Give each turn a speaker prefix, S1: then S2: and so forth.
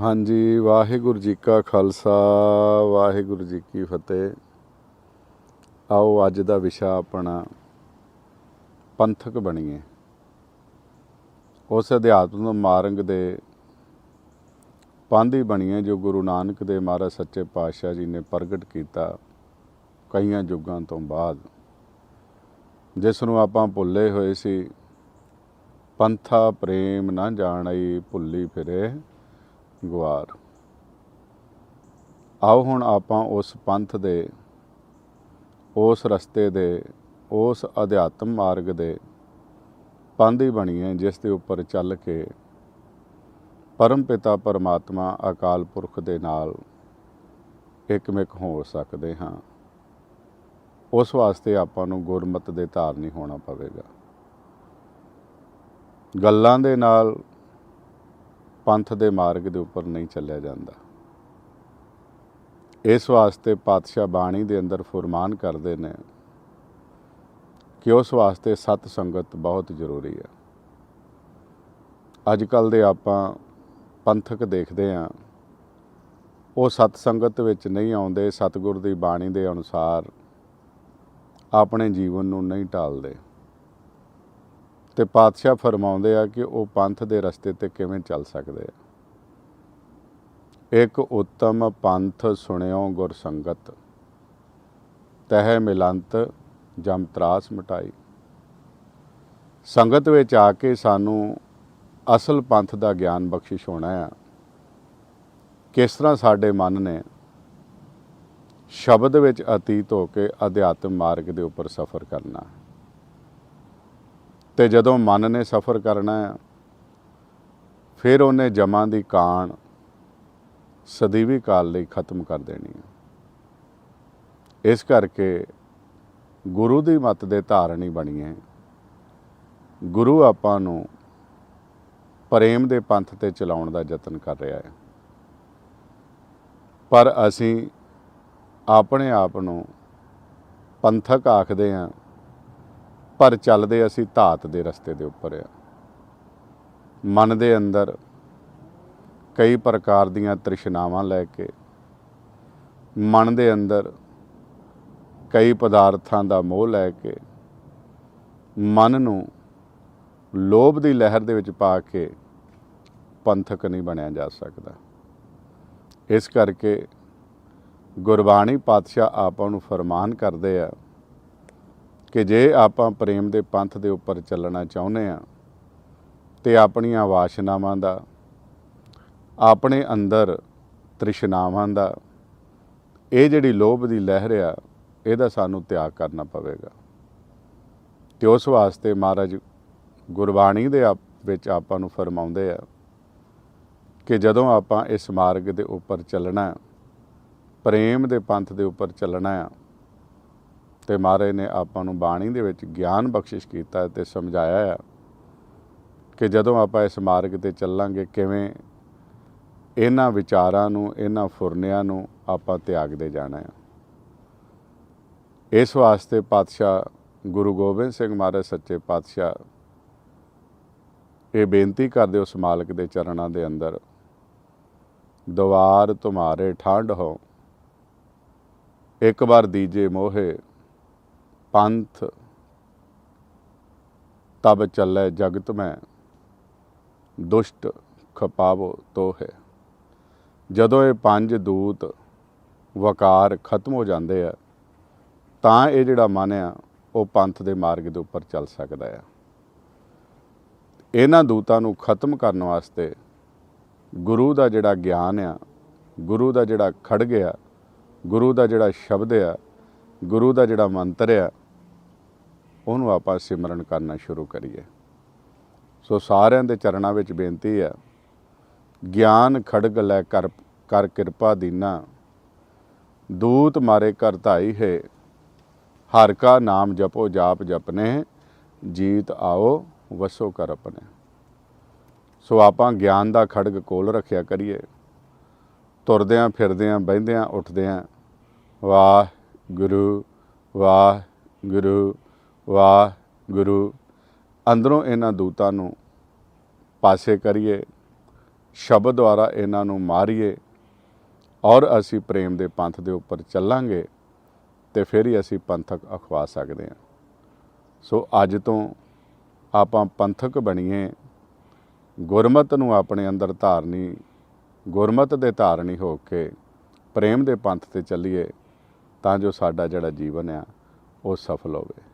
S1: ਹਾਂਜੀ, ਵਾਹਿਗੁਰੂ ਜੀ ਕਾ ਖਾਲਸਾ, ਵਾਹਿਗੁਰੂ ਜੀ ਕੀ ਫਤਿਹ। ਆਓ ਅੱਜ ਦਾ ਵਿਸ਼ਾ ਆਪਣਾ ਪੰਥਕ ਬਣੀਏ। ਉਸ ਅਧਿਆਤਮ ਮਾਰਗ ਦੇ ਪਾਂਧੀ ਬਣੀਏ ਜੋ ਗੁਰੂ ਨਾਨਕ ਦੇ ਮਹਾਰਾਜ ਸੱਚੇ ਪਾਤਸ਼ਾਹ ਜੀ ਨੇ ਪ੍ਰਗਟ ਕੀਤਾ ਕਈਆਂ ਯੁੱਗਾਂ ਤੋਂ ਬਾਅਦ। ਜਿਸ ਨੂੰ ਆਪਾਂ ਭੁੱਲੇ ਹੋਏ ਸੀ, ਪੰਥਾ ਪ੍ਰੇਮ ਨਾ ਜਾਣਈ, ਭੁੱਲੀ ਫਿਰੇ। ਗੁਆਰ। ਆਓ ਹੁਣ ਆਪਾਂ ਉਸ ਪੰਥ ਦੇ, ਉਸ ਰਸਤੇ ਦੇ, ਉਸ ਅਧਿਆਤਮ ਮਾਰਗ ਦੇ ਪਾਂਧੀ ਬਣੀਏ, ਜਿਸ ਦੇ ਉੱਪਰ ਚੱਲ ਕੇ ਪਰਮ ਪਿਤਾ ਪਰਮਾਤਮਾ ਅਕਾਲ ਪੁਰਖ ਦੇ ਨਾਲ ਇਕਮਿਕ ਹੋ ਸਕਦੇ ਹਾਂ। ਉਸ ਵਾਸਤੇ ਆਪਾਂ ਨੂੰ ਗੁਰਮਤ ਦੇ ਧਾਰਨੀ ਹੋਣਾ ਪਵੇਗਾ। ਗੱਲਾਂ ਦੇ ਨਾਲ ਪੰਥ ਦੇ ਮਾਰਗ ਦੇ ਉੱਪਰ ਨਹੀਂ ਚੱਲਿਆ ਜਾਂਦਾ। ਇਸ ਵਾਸਤੇ ਪਾਤਸ਼ਾਹ ਬਾਣੀ ਦੇ ਅੰਦਰ ਫਰਮਾਨ ਕਰਦੇ ਨੇ ਕਿ ਉਸ ਵਾਸਤੇ ਸਤ ਸੰਗਤ ਬਹੁਤ ਜ਼ਰੂਰੀ ਹੈ। ਅੱਜ ਕੱਲ ਦੇ ਆਪਾਂ ਪੰਥਕ ਦੇਖਦੇ ਆਂ ਉਹ ਸਤ ਸੰਗਤ ਵਿੱਚ ਨਹੀਂ ਆਉਂਦੇ, ਸਤਿਗੁਰ ਦੀ ਬਾਣੀ ਦੇ ਅਨੁਸਾਰ ਆਪਣੇ ਜੀਵਨ ਨੂੰ ਨਹੀਂ ਢਾਲਦੇ ਤੇ ਪਾਤਸ਼ਾਹ ਫਰਮਾਉਂਦੇ ਆ ਕਿ ਉਹ ਪੰਥ ਦੇ ਰਸਤੇ ਤੇ ਕਿਵੇਂ ਚੱਲ ਸਕਦੇ ਆ। ਇੱਕ ਉੱਤਮ ਪੰਥ ਸੁਣਿਓ ਗੁਰ ਸੰਗਤ, ਤਹਿ ਮਿਲੰਤ ਜਮ ਤਰਾਸ ਮਟਾਈ। ਸੰਗਤ ਵਿੱਚ ਆ ਕੇ ਸਾਨੂੰ ਅਸਲ ਪੰਥ ਦਾ ਗਿਆਨ ਬਖਸ਼ਿਸ਼ ਹੋਣਾ ਆ। ਕਿਸ ਤਰ੍ਹਾਂ ਸਾਡੇ ਮਨ ਨੇ ਸ਼ਬਦ ਵਿੱਚ ਅਤੀਤ ਹੋ ਕੇ ਅਧਿਆਤਮ ਮਾਰਗ ਦੇ ਉੱਪਰ ਸਫ਼ਰ ਕਰਨਾ। ਹੈ ਤੇ ਜਦੋਂ ਮਨ ਨੇ ਸਫ਼ਰ ਕਰਨਾ ਹੈ, ਫਿਰ ਉਹਨੇ ਜਮਾਂ ਦੀ ਕਾਣ ਸਦੀਵੀ ਕਾਲ ਲਈ ਖਤਮ ਕਰ ਦੇਣੀ ਹੈ। ਇਸ ਕਰਕੇ ਗੁਰੂ ਦੀ ਮੱਤ ਦੇ ਧਾਰਨੀ ਬਣੀਏ ਗੁਰੂ ਆਪਾਂ ਨੂੰ ਪ੍ਰੇਮ ਦੇ ਪੰਥ ਤੇ ਚਲਾਉਣ ਦਾ ਯਤਨ ਕਰ ਰਿਹਾ ਹੈ। ਪਰ ਅਸੀਂ ਆਪਣੇ ਆਪ ਨੂੰ ਪੰਥਕ ਆਖਦੇ ਹਾਂ ਪਰ ਚੱਲਦੇ ਅਸੀਂ ਧਾਤ ਦੇ ਰਸਤੇ ਦੇ ਉੱਪਰ ਆ। ਮਨ ਦੇ ਅੰਦਰ ਕਈ ਪ੍ਰਕਾਰ ਦੀਆਂ ਤ੍ਰਿਸ਼ਨਾਵਾਂ ਲੈ ਕੇ, ਮਨ ਦੇ ਅੰਦਰ ਕਈ ਪਦਾਰਥਾਂ ਦਾ ਮੋਹ ਲੈ ਕੇ, ਮਨ ਨੂੰ ਲੋਭ ਦੀ ਲਹਿਰ ਦੇ ਵਿੱਚ ਪਾ ਕੇ ਪੰਥਕ ਨਹੀਂ ਬਣਿਆ ਜਾ ਸਕਦਾ। ਇਸ ਕਰਕੇ ਗੁਰਬਾਣੀ ਪਾਤਸ਼ਾਹ ਆਪਾਂ ਨੂੰ ਫਰਮਾਨ ਕਰਦੇ ਆ ਕਿ ਜੇ ਆਪਾਂ ਪ੍ਰੇਮ ਦੇ ਪੰਥ ਦੇ ਉੱਪਰ ਚੱਲਣਾ ਚਾਹੁੰਦੇ ਆ ਤੇ ਆਪਣੀਆਂ ਵਾਸ਼ਨਾਵਾਂ ਦਾ, ਆਪਣੇ ਅੰਦਰ ਤ੍ਰਿਸ਼ਨਾਵਾਂ ਦਾ, ਇਹ ਜਿਹੜੀ ਲੋਭ ਦੀ ਲਹਿਰ ਆ, ਇਹਦਾ ਸਾਨੂੰ ਤਿਆਗ ਕਰਨਾ ਪਵੇਗਾ। ਤੇ ਉਸ ਵਾਸਤੇ ਮਹਾਰਾਜ ਗੁਰਬਾਣੀ ਦੇ ਆਪ- ਵਿੱਚ ਆਪਾਂ ਨੂੰ ਫਰਮਾਉਂਦੇ ਆ ਕਿ ਜਦੋਂ ਆਪਾਂ ਇਸ ਮਾਰਗ ਦੇ ਉੱਪਰ ਚੱਲਣਾ, ਪ੍ਰੇਮ ਦੇ ਪੰਥ ਦੇ ਉੱਪਰ ਚੱਲਣਾ ਆ ਤੇ ਮਹਾਰਾਜ ਨੇ ਆਪਾਂ ਨੂੰ ਬਾਣੀ ਦੇ ਵਿੱਚ ਗਿਆਨ ਬਖਸ਼ਿਸ਼ ਕੀਤਾ ਹੈ ਤੇ ਸਮਝਾਇਆ ਹੈ ਕਿ ਜਦੋਂ ਆਪਾਂ ਇਸ ਮਾਰਗ ਤੇ ਚੱਲਾਂਗੇ, ਕਿਵੇਂ ਇਹਨਾਂ ਵਿਚਾਰਾਂ ਨੂੰ, ਇਹਨਾਂ ਫੁਰਨਿਆਂ ਨੂੰ ਆਪਾਂ ਤਿਆਗਦੇ ਜਾਣਾ ਹੈ ਇਸ ਵਾਸਤੇ ਪਾਤਸ਼ਾਹ ਗੁਰੂ ਗੋਬਿੰਦ ਸਿੰਘ ਮਹਾਰਾਜ ਸੱਚੇ ਪਾਤਸ਼ਾਹ ਇਹ ਬੇਨਤੀ ਕਰਦੇ ਉਸ ਮਾਲਕ ਦੇ ਚਰਨਾਂ ਦੇ ਅੰਦਰ ਦਵਾਰ ਤੁਮਾਰੇ ਠੰਡ ਹੋ, ਇੱਕ ਵਾਰ ਦੀਜੇ ਮੋਹੇ ਪੰਥ, ਤਬ ਚੱਲੇ ਜਗਤ ਮੈਂ, ਦੁਸ਼ਟ ਖਪਾਵੋ ਤੋਹੇ। ਜਦੋਂ ਇਹ ਪੰਜ ਦੂਤ ਵਕਾਰ ਖਤਮ ਹੋ ਜਾਂਦੇ ਆ, ਤਾਂ ਇਹ ਜਿਹੜਾ ਮਨ ਆ, ਉਹ ਪੰਥ ਦੇ ਮਾਰਗ ਦੇ ਉੱਪਰ ਚੱਲ ਸਕਦਾ ਆ। ਇਹਨਾਂ ਦੂਤਾਂ ਨੂੰ ਖਤਮ ਕਰਨ ਵਾਸਤੇ ਗੁਰੂ ਦਾ ਜਿਹੜਾ ਗਿਆਨ ਆ, ਗੁਰੂ ਦਾ ਜਿਹੜਾ ਖੜਗ ਆ ਗੁਰੂ ਦਾ ਜਿਹੜਾ ਸ਼ਬਦ ਆ, ਗੁਰੂ ਦਾ ਜਿਹੜਾ ਮੰਤਰ ਆ ਉਹਨੂੰ ਆਪਾਂ ਸਿਮਰਨ ਕਰਨਾ ਸ਼ੁਰੂ ਕਰੀਏ। ਸੋ ਸਾਰਿਆਂ ਦੇ ਚਰਨਾਂ ਵਿੱਚ ਬੇਨਤੀ ਆ ਗਿਆਨ ਖੜਗ ਲੈ ਕਰ ਕਰ ਕਿਰਪਾ ਦੀਨਾ। ਦੂਤ ਮਾਰੇ ਕਰ ਧਾਈ ਹੈ, ਹਰ ਕਾ ਨਾਮ ਜਪੋ ਜਾਪ ਜਪਨੇ, ਜੀਤ ਆਓ ਵਸੋ ਕਰ ਆਪਣੇ। ਸੋ ਆਪਾਂ ਗਿਆਨ ਦਾ ਖੜਗ ਕੋਲ ਰੱਖਿਆ ਕਰੀਏ। ਤੁਰਦਿਆਂ ਫਿਰਦਿਆਂ ਬਹਿੰਦਿਆਂ ਉੱਠਦਿਆਂ ਵਾਹ ਗੁਰੂ ਵਾਹ ਗੁਰੂ ਵਾਹ ਗੁਰੂ ਅੰਦਰੋਂ ਇਹਨਾਂ ਦੂਤਾਂ ਨੂੰ ਪਾਸੇ ਕਰੀਏ, ਸ਼ਬਦ ਦੁਆਰਾ ਇਹਨਾਂ ਨੂੰ ਮਾਰੀਏ ਔਰ ਅਸੀਂ ਪ੍ਰੇਮ ਦੇ ਪੰਥ ਦੇ ਉੱਪਰ ਚੱਲਾਂਗੇ ਤੇ ਫਿਰ ਹੀ ਅਸੀਂ ਪੰਥਕ ਅਖਵਾ ਸਕਦੇ ਹਾਂ। ਸੋ ਅੱਜ ਤੋਂ ਆਪਾਂ ਪੰਥਕ ਬਣੀਏ। ਗੁਰਮਤ ਨੂੰ ਆਪਣੇ ਅੰਦਰ ਧਾਰਨੀ, ਗੁਰਮਤ ਦੇ ਧਾਰਨੀ ਹੋ ਕੇ ਪ੍ਰੇਮ ਦੇ ਪੰਥ ਤੇ ਚੱਲੀਏ ਤਾਂ ਜੋ ਸਾਡਾ ਜਿਹੜਾ ਜੀਵਨ ਆ, ਉਹ ਸਫਲ ਹੋਵੇ।